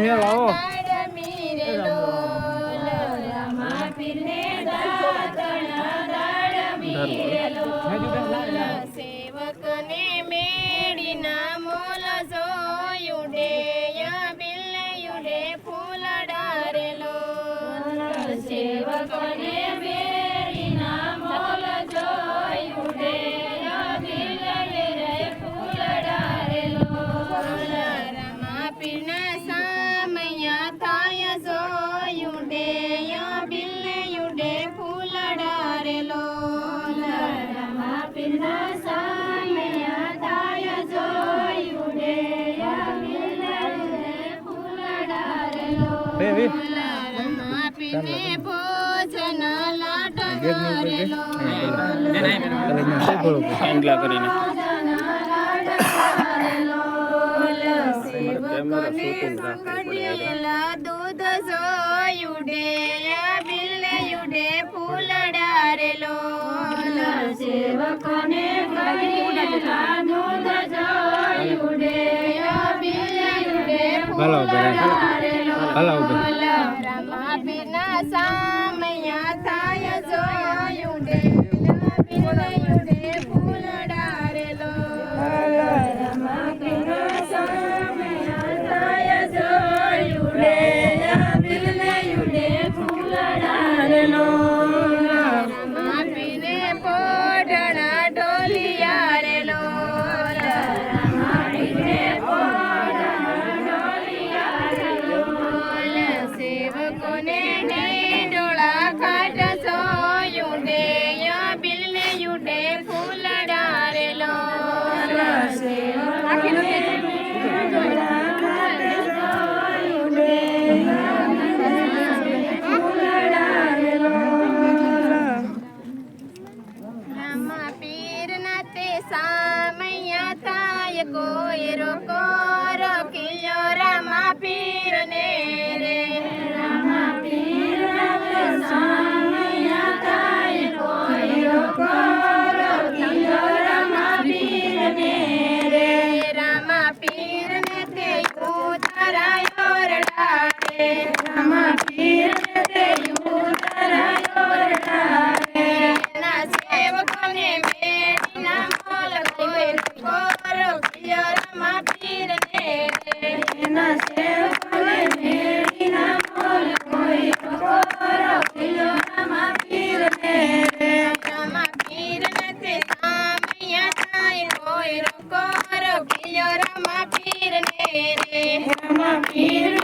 હે આવો રમા પીને દાતણ દાડ દૂધ સોયુડે બિલયુડે ફૂલ ડારેલો સેવકોને દૂધ સોયુડે બિલયુડે ફૂલ ડારેલો હલાવ મહાવીરના સામયા થાય જોયું ડે Rama Pira Nere Rama Pira Nere Rama Pir ને રે. રમા પીર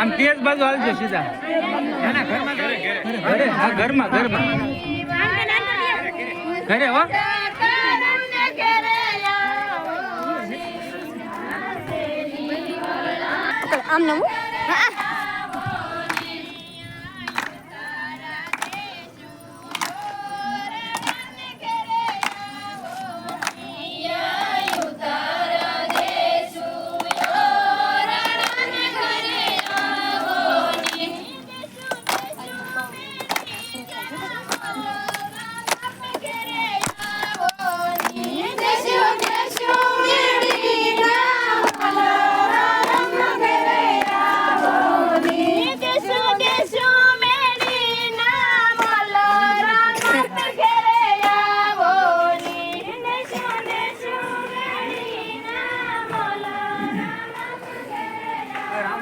આમ તેજ બાજુ આવજો સીધા. ઘરે ઘરમાં ઘરમાં. ઘરે હો. આમ નવું